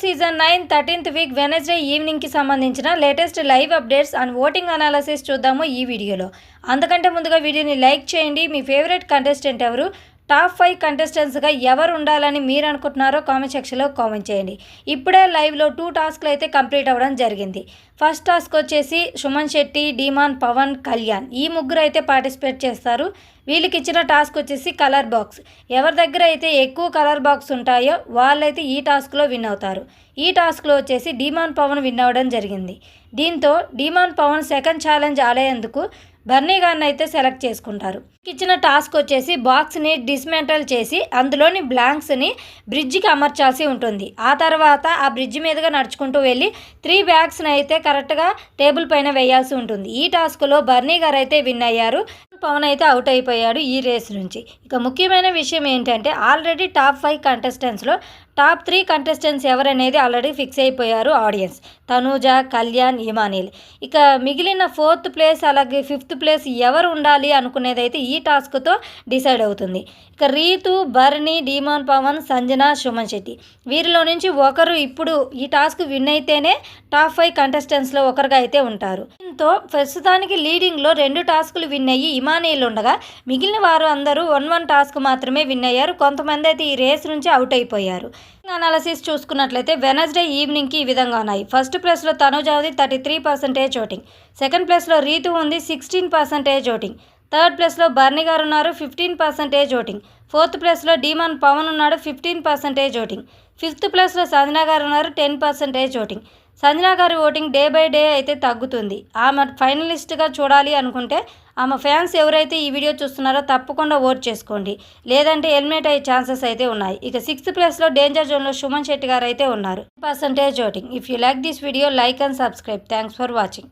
Season nine thirteenth week Wednesday ఈవినింగ్కి సంబంధించిన latest live updates and voting analysis చూద్దాము ఈ వీడియోలో. అందుకంటే ముందుగా వీడియోని లైక్ చేయండి. మీ ఫేవరెట్ కంటెస్టెంట్ ఎవరు? టాప్ ఫైవ్ కంటెస్టెంట్స్గా ఎవరు ఉండాలని మీరు అనుకుంటున్నారో కామెంట్ సెక్షన్లో కామెంట్ చేయండి. ఇప్పుడే లైవ్లో టూ టాస్క్లు అయితే కంప్లీట్ అవ్వడం జరిగింది. ఫస్ట్ టాస్క్ వచ్చేసి సుమన్ శెట్టి డీమాన్ పవన్ కళ్యాణ్. ఈ ముగ్గురు అయితే పార్టిసిపేట్ చేస్తారు. వీళ్ళకి ఇచ్చిన టాస్క్ వచ్చేసి కలర్ బాక్స్. ఎవరి దగ్గర అయితే ఎక్కువ కలర్ బాక్స్ ఉంటాయో వాళ్ళైతే ఈ టాస్క్లో విన్ అవుతారు. ఈ టాస్క్లో వచ్చేసి డీమాన్ పవన్ విన్ అవ్వడం జరిగింది. దీంతో డీమాన్ పవన్ సెకండ్ ఛాలెంజ్ ఆడేందుకు బర్నీ గారిని అయితే సెలెక్ట్ చేసుకుంటారు. ఇచ్చిన టాస్క్ వచ్చేసి బాక్స్ని డిస్మెంటల్ చేసి అందులోని బ్లాంక్స్ని బ్రిడ్జికి అమర్చాల్సి ఉంటుంది. ఆ తర్వాత ఆ బ్రిడ్జ్ మీదుగా నడుచుకుంటూ వెళ్ళి త్రీ బ్యాగ్స్ని అయితే కరెక్ట్గా టేబుల్ పైన వేయాల్సి ఉంటుంది. ఈ టాస్క్లో బర్నీ గారు అయితే విన్ అయ్యారు. పవన్ అయితే అవుట్ అయిపోయాడు ఈ రేస్ నుంచి. ఇక ముఖ్యమైన విషయం ఏంటంటే ఆల్రెడీ టాప్ ఫైవ్ కంటెస్టెంట్స్లో టాప్ త్రీ కంటెస్టెంట్స్ ఎవరనేది ఆల్రెడీ ఫిక్స్ అయిపోయారు ఆడియన్స్. తనూజ కళ్యాణ్ ఇమానిల్. ఇక మిగిలిన ఫోర్త్ ప్లేస్ అలాగే ఫిఫ్త్ ప్లేస్ ఎవరు ఉండాలి అనుకునేది అయితే ఈ టాస్క్తో డిసైడ్ అవుతుంది. ఇక రీతు బర్ణి డీమాన్ పవన్ సంజన సుమన్ శెట్టి. వీరిలో నుంచి ఒకరు ఇప్పుడు ఈ టాస్క్ విన్ అయితేనే టాప్ ఫైవ్ కంటెస్టెంట్స్లో ఒకరుగా అయితే ఉంటారు. దీంతో ప్రస్తుతానికి లీడింగ్లో రెండు టాస్కులు విన్ అయ్యి ఇమానీలు మిగిలిన వారు అందరూ వన్ వన్ టాస్క్ మాత్రమే విన్ అయ్యారు. కొంతమంది అయితే ఈ రేస్ నుంచి అవుట్ అయిపోయారు. అనాలసిస్ చూసుకున్నట్లయితే వెనస్డే ఈవినింగ్కి ఈ విధంగా ఉన్నాయి. ఫస్ట్ ప్లేస్లో Tanuja thirty three percentage voting. Second ప్లేస్లో రీతు ఉంది సిక్స్టీన్ పర్సెంటేజ్ ఓటింగ్. థర్డ్ ప్లేస్లో బర్నీ గారు ఉన్నారు ఫిఫ్టీన్ పర్సెంటేజ్ ఓటింగ్. ఫోర్త్ ప్లేస్లో డీమాన్ పవన్ ఉన్నాడు ఫిఫ్టీన్ పర్సెంటేజ్ ఓటింగ్. ఫిఫ్త్ ప్లేస్లో సంజనా గారు ఉన్నారు టెన్ పర్సెంటేజ్ ఓటింగ్. సంజనా గారి ఓటింగ్ డే బై డే అయితే తగ్గుతుంది. ఆమె ఫైనలిస్ట్గా చూడాలి అనుకుంటే ఆమె ఫ్యాన్స్ ఎవరైతే ఈ వీడియో చూస్తున్నారో తప్పకుండా ఓట్ చేసుకోండి. లేదంటే ఎలిమినేట్ అయ్యే ఛాన్సెస్ అయితే ఉన్నాయి. ఇక సిక్స్త్ ప్లేస్లో డేంజర్ జోన్లో సుమన్ శెట్టి గారు అయితే ఉన్నారు. Percentage voting. If you like this video like and subscribe. Thanks for watching.